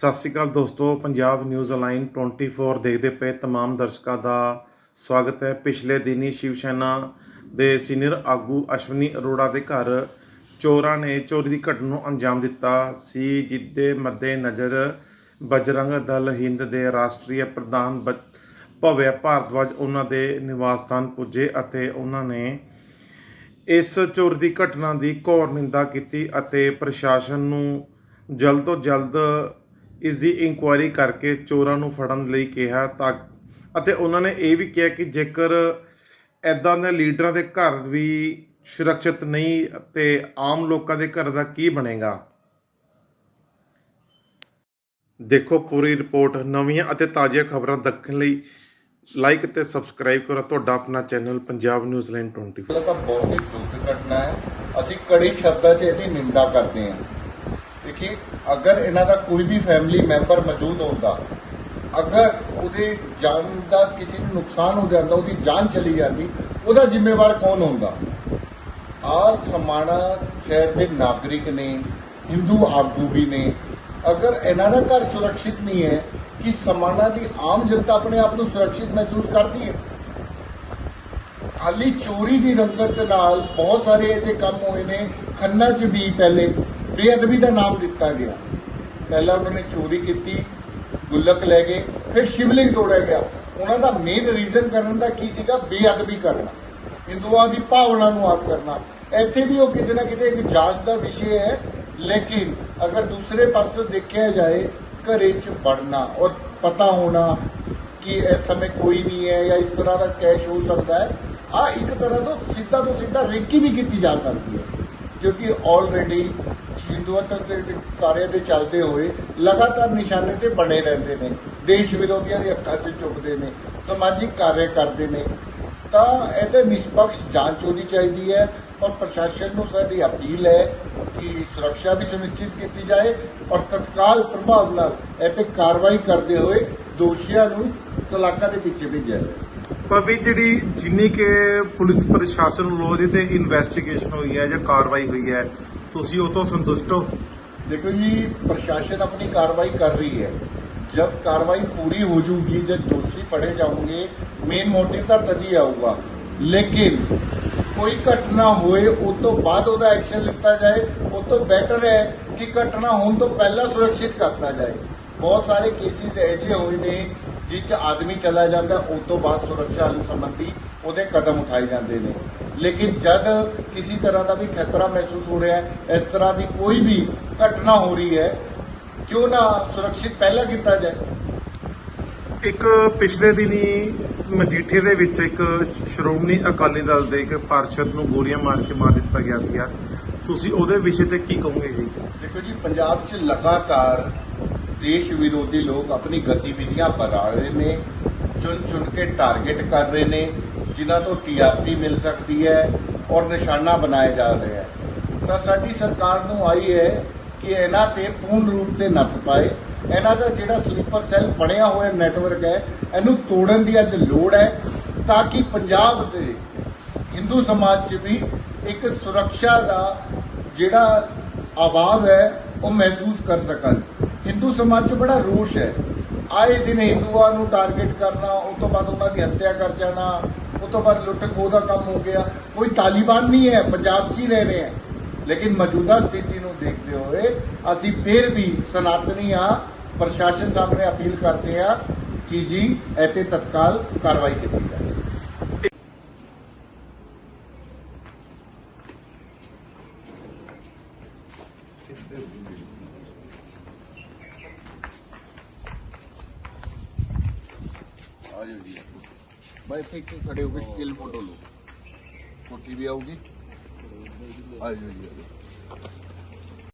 ਸਤਿ ਸ਼੍ਰੀ ਅਕਾਲ ਦੋਸਤੋ Punjab news align 24 ਦੇਖਦੇ ਪਏ तमाम ਦਰਸ਼ਕਾਂ ਦਾ ਸਵਾਗਤ ਹੈ ਪਿਛਲੇ ਦਿਨੀ ਸ਼ਿਵ ਸੈਨਾ ਦੇ ਸੀਨੀਅਰ ਆਗੂ ਅਸ਼ਵਨੀ ਅਰੋੜਾ ਦੇ ਘਰ ਚੋਰਾਂ ਨੇ ਚੋਰੀ ਦੀ ਘਟਨਾ ਨੂੰ ਅੰਜਾਮ ਦਿੱਤਾ ਸੀ ਜਿੱਦੇ ਮੱਦੇ ਨਜ਼ਰ ਬਜਰੰਗ ਦਲ ਹਿੰਦ ਦੇ ਰਾਸ਼ਟਰੀ ਪ੍ਰਧਾਨ ਬ- ਭਵਿਆ ਭਾਰਦਵਾਜ ਉਹਨਾਂ ਦੇ ਨਿਵਾਸ ਸਥਾਨ ਪੁੱਜੇ ਅਤੇ ਉਹਨਾਂ ਨੇ ਇਸ ਚੋਰੀ ਦੀ ਘਟਨਾ ਦੀ ਘੋਰ ਨਿੰਦਾ ਕੀਤੀ ਅਤੇ ਪ੍ਰਸ਼ਾਸਨ ਨੂੰ ਜਲਦ ਤੋਂ ਜਲਦ ਇਸ ਦੀ ਇਨਕੁਆਇਰੀ ਕਰਕੇ ਚੋਰਾਂ ਨੂੰ ਫੜਨ ਲਈ ਕਿਹਾ ਤਾਂ ਅਤੇ ਉਹਨਾਂ ਨੇ ਇਹ ਵੀ ਕਿਹਾ ਕਿ ਜੇਕਰ ਐਦਾਂ ਦੇ ਲੀਡਰਾਂ ਦੇ ਘਰ ਵੀ ਸੁਰੱਖਿਅਤ ਨਹੀਂ ਤੇ ਆਮ ਲੋਕਾਂ ਦੇ ਘਰ ਦਾ ਕੀ ਬਣੇਗਾ? ਦੇਖੋ ਪੂਰੀ ਰਿਪੋਰਟ ਨਵੀਆਂ ਅਤੇ ਤਾਜ਼ੀਆਂ ਖਬਰਾਂ ਦੇਖਣ ਲਈ ਲਾਈਕ ਅਤੇ ਸਬਸਕ੍ਰਾਈਬ ਕਰੋ। ਤੁਹਾਡਾ ਆਪਣਾ ਚੈਨਲ ਪੰਜਾਬ ਨਿਊਜ਼ ਲਾਈਨ 24 ਇਹ ਤਾਂ ਬਹੁਤ ਹੀ ਦੁੱਖ ਘਟਨਾ ਹੈ। ਅਸੀਂ ਕੜੀ ਸ਼ਬਦਾਂ 'ਚ ਇਹਦੀ ਨਿੰਦਾ ਕਰਦੇ ਹਾਂ। ਦੇਖੀ, ਅਗਰ ਇਹਨਾਂ ਦਾ ਕੋਈ ਵੀ ਫੈਮਿਲੀ ਮੈਂਬਰ ਮੌਜੂਦ ਹੁੰਦਾ, ਅਗਰ ਉਹਦੇ ਜਾਨ ਦਾ ਕਿਸੇ ਨੂੰ ਨੁਕਸਾਨ ਹੋ ਜਾਂਦਾ, ਉਹਦੀ ਜਾਨ ਚਲੀ ਜਾਂਦੀ, ਉਹਦਾ ਜ਼ਿੰਮੇਵਾਰ ਕੌਣ ਹੁੰਦਾ? ਆ ਸਮਾਣਾ ਸ਼ਹਿਰ ਦੇ ਨਾਗਰਿਕ ਨੇ ਹਿੰਦੂ ਆਗੂ ਵੀ ਨੇ। ਅਗਰ ਇਹਨਾਂ ਦਾ ਘਰ ਸੁਰੱਖਿਅਤ ਨਹੀਂ ਹੈ, ਕਿ ਸਮਾਣਾ ਦੀ ਆਮ ਜਨਤਾ ਆਪਣੇ ਆਪ ਨੂੰ ਸੁਰੱਖਿਅਤ ਮਹਿਸੂਸ ਕਰਦੀ ਹੈ? ਖਾਲੀ ਚੋਰੀ ਦੀ ਰੰਗਤ ਨਾਲ ਬਹੁਤ ਸਾਰੇ ਇਹਦੇ ਕੰਮ ਹੋਏ ਨੇ, ਖੰਨਾ 'ਚ ਵੀ ਪਹਿਲੇ। ਬੇਅਦਬੀ ਦਾ ਨਾਮ ਦਿੱਤਾ ਗਿਆ। ਪਹਿਲਾਂ ਉਹਨਾਂ ਨੇ ਚੋਰੀ ਕੀਤੀ, ਗੁੱਲਕ ਲੈ ਗਏ, ਫਿਰ ਸ਼ਿਵਲਿੰਗ ਤੋੜਿਆ ਗਿਆ। ਉਹਨਾਂ ਦਾ ਮੇਨ ਰੀਜ਼ਨ ਕਰਨ ਦਾ ਕੀ ਸੀਗਾ? ਬੇਅਦਬੀ ਕਰਨਾ। ਹਿੰਦੂਆਂ ਦੀ ਭਾਵਨਾ ਨੂੰ ਆਪ ਕਰਨਾ। ਇੱਥੇ ਵੀ ਉਹ ਕਿਤੇ ਨਾ ਕਿਤੇ ਇੱਕ ਜਾਂਚ ਦਾ ਵਿਸ਼ੇ ਹੈ। ਲੇਕਿਨ ਅਗਰ ਦੂਸਰੇ ਪਾਸੇ ਦੇਖਿਆ ਜਾਏ, ਘਰੇ 'ਚ ਵੜਨਾ ਔਰ ਪਤਾ ਹੋਣਾ ਕਿ ਇਸ ਸਮੇਂ ਕੋਈ ਨਹੀਂ ਹੈ ਜਾਂ ਇਸ ਤਰ੍ਹਾਂ ਦਾ ਕੈਸ਼ ਹੋ ਸਕਦਾ ਹੈ ਆ ਇੱਕ ਤਰ੍ਹਾਂ ਤੋਂ ਸਿੱਧਾ ਤੋਂ ਸਿੱਧਾ ਰੇਕੀ ਵੀ ਕੀਤੀ ਜਾ ਸਕਦੀ ਹੈ। ਕਿਉਂਕਿ ਆਲਰੇਡੀ ਹਿੰਦੂਤਵ ਦੇ ਕਾਰਿਆ ਦੇ ਚੱਲਦੇ ਹੋਏ ਲਗਾਤਾਰ ਨਿਸ਼ਾਨੇ ਤੇ ਬਣੇ ਰਹਿੰਦੇ ਨੇ, ਦੇਸ਼ ਵਿਰੋਧੀਆਂ ਦੀ ਅੱਖਾਂ 'ਚ ਚੁੱਕਦੇ ਨੇ, ਸਮਾਜਿਕ ਕਾਰਜ ਕਰਦੇ ਨੇ। ਤਾਂ ਇਹਦੇ ਨਿਸ਼ਪਕਸ਼ ਜਾਂਚ ਹੋਣੀ ਚਾਹੀਦੀ ਹੈ ਔਰ ਪ੍ਰਸ਼ਾਸਨ ਨੂੰ ਸਾਡੀ ਅਪੀਲ ਹੈ ਕਿ ਸੁਰੱਖਿਆ ਵੀ ਸੁਨਿਸ਼ਚਿਤ ਕੀਤੀ ਜਾਏ ਔਰ ਤਤਕਾਲ ਪ੍ਰਭਾਵ ਨਾਲ ਇਹ ਤੇ ਕਾਰਵਾਈ ਕਰਦੇ ਹੋਏ ਦੋਸ਼ੀਆਂ ਨੂੰ ਸਲਾਖਾਂ ਦੇ ਪਿੱਛੇ ਭੇਜਿਆ ਜਾਏ ਪਰ ਜਿਹੜੀ ਜਿੰਨੀ ਕਿ ਪੁਲਿਸ ਪ੍ਰਸ਼ਾਸਨ ਵੱਲੋਂ ਇਹਦੇ ਇਨਵੈਸਟੀਗੇਸ਼ਨ ਹੋਈ ਹੈ ਜਾਂ ਕਾਰਵਾਈ ਹੋਈ ਹੈ ਤੁਸੀਂ ਉਹ ਤੋਂ ਸੰਤੁਸ਼ਟ ਹੋ? ਦੇਖੋ ਜੀ, ਪ੍ਰਸ਼ਾਸਨ ਆਪਣੀ ਕਾਰਵਾਈ ਕਰ ਰਹੀ ਹੈ। ਜਦ ਕਾਰਵਾਈ ਪੂਰੀ ਹੋ ਜਾਊਗੀ ਜਦ ਦੋਸ਼ੀ ਫੜੇ ਜਾਣਗੇ ਮੇਨ ਮੋਟਿਵ ਤਾਂ ਤਦੀ ਆਊਗਾ। ਲੇਕਿਨ ਕੋਈ ਘਟਨਾ ਹੋਏ, ਉਸ ਤੋਂ ਬਾਅਦ ਉਹਦਾ ਐਕਸ਼ਨ ਲਿੱਤਾ ਜਾਏ ਉਹ ਤੋਂ ਬੈਟਰ ਹੈ ਕਿ ਘਟਨਾ ਹੋਣ ਤੋਂ ਪਹਿਲਾਂ ਸੁਰੱਖਿਅਤ ਕਰਤਾ ਜਾਏ। ਬਹੁਤ ਸਾਰੇ ਕੇਸਿਸ ਅਜਿਹੇ ਹੋਏ ਨੇ ਜਿਸ 'ਚ ਆਦਮੀ ਚਲਾ ਜਾਂਦਾ, ਉਸ ਤੋਂ ਬਾਅਦ ਸੁਰੱਖਿਆ ਸੰਬੰਧੀ ਉਹਦੇ ਕਦਮ ਉਠਾਏ ਜਾਂਦੇ ਨੇ। ਲੇਕਿਨ ਜਦ ਕਿਸੇ ਤਰ੍ਹਾਂ ਦਾ ਵੀ ਖਤਰਾ ਮਹਿਸੂਸ ਹੋ ਰਿਹਾ ਹੈ ਇਸ ਤਰ੍ਹਾਂ ਦੀ ਕੋਈ ਵੀ ਘਟਨਾ ਹੋ ਰਹੀ ਹੈ ਕਿਉਂ ਨਾ ਸੁਰੱਖਿਅਤ ਪਹਿਲਾਂ ਕੀਤਾ ਜਾਏ? ਇੱਕ ਪਿਛਲੇ ਦਿਨੀ ਮਜੀਠੇ ਦੇ ਵਿੱਚ ਇੱਕ ਸ਼੍ਰੋਮਣੀ ਅਕਾਲੀ ਦਲ ਦੇ ਇੱਕ ਪਾਰਸ਼ਦ ਨੂੰ ਗੋਲੀਆਂ ਮਾਰ ਕੇ ਮਾਰ ਦਿੱਤਾ ਗਿਆ ਸੀਗਾ। ਤੁਸੀਂ ਉਹਦੇ ਵਿਸ਼ੇ ਤੇ ਕੀ ਕਹੋਗੇ ਜੀ? ਦੇਖੋ ਜੀ ਪੰਜਾਬ 'ਚ ਲਗਾਤਾਰ ਦੇਸ਼ ਵਿਰੋਧੀ ਲੋਕ ਆਪਣੀ ਗਤੀਵਿਧੀਆਂ ਵਧਾ ਰਹੇ ਨੇ ਚੁਣ ਚੁਣ ਕੇ ਟਾਰਗੇਟ ਕਰ ਰਹੇ ਨੇ। ਜਿਨ੍ਹਾਂ ਤੋਂ ਟੀਆਰਪੀ ਮਿਲ ਸਕਦੀ ਹੈ ਔਰ ਨਿਸ਼ਾਨਾ ਬਣਾਇਆ ਜਾ ਰਿਹਾ ਹੈ। ਤਾਂ ਸਾਡੀ ਸਰਕਾਰ ਨੂੰ ਆਈ ਹੈ ਕਿ ਇਹਨਾਂ ਤੇ ਪੂਰਨ ਰੂਪ ਤੇ ਨੱਥ ਪਾਏ। ਇਹਨਾਂ ਦਾ ਜਿਹੜਾ ਸਲੀਪਰ ਸੈੱਲ ਬਣਿਆ ਹੋਇਆ ਨੈਟਵਰਕ ਹੈ, ਇਹਨੂੰ ਤੋੜਨ ਦੀ ਅੱਜ ਲੋੜ ਹੈ ਤਾਂ ਕਿ ਪੰਜਾਬ ਦੇ ਹਿੰਦੂ ਸਮਾਜ 'ਚ ਵੀ ਇੱਕ ਸੁਰੱਖਿਆ ਦਾ ਜਿਹੜਾ ਅਭਾਵ ਹੈ, ਉਹ ਮਹਿਸੂਸ ਕਰ ਸਕਣ। ਹਿੰਦੂ ਸਮਾਜ 'ਚ ਬੜਾ ਰੋਸ਼ ਹੈ। ਆਏ ਦਿਨ ਹਿੰਦੂਆਂ ਨੂੰ ਟਾਰਗੇਟ ਕਰਨਾ, ਉਸ ਤੋਂ ਬਾਅਦ ਉਹਨਾਂ ਦੀ ਹੱਤਿਆ ਕਰ ਜਾਣਾ ਤੋਂ ਬਾਅਦ ਲੁੱਟ ਖੋਹ ਦਾ ਕੰਮ ਹੋ ਗਿਆ। ਕੋਈ ਤਾਲਿਬਾਨ ਨਹੀਂ ਹੈ, ਪੰਜਾਬ 'ਚ ਹੀ ਰਹਿ ਰਹੇ ਹੈ। ਲੇਕਿਨ ਮੌਜੂਦਾ ਸਥਿਤੀ ਨੂੰ ਦੇਖਦੇ ਹੋਏ ਅਸੀਂ ਫਿਰ ਵੀ ਸਨਾਤਨੀ ਆ, ਪ੍ਰਸ਼ਾਸਨ ਸਾਹਮਣੇ ਅਪੀਲ ਕਰਦੇ ਆ ਕਿ ਜੀ, ਇੱਥੇ ਤਤਕਾਲ ਕਾਰਵਾਈ ਕੀਤੀ ਜਾਵੇ। ਆ ਜੀ। ਬਾਈ ਇੱਥੇ ਇੱਕ ਖੜੇ ਹੋ ਕੇ ਸਟਿਲ ਫੋਟੋ ਲਓ। ਕੋਠੀ ਵੀ ਆਊਗੀ। ਆ ਜਾਓ ਜੀ ਆ ਜਾਓ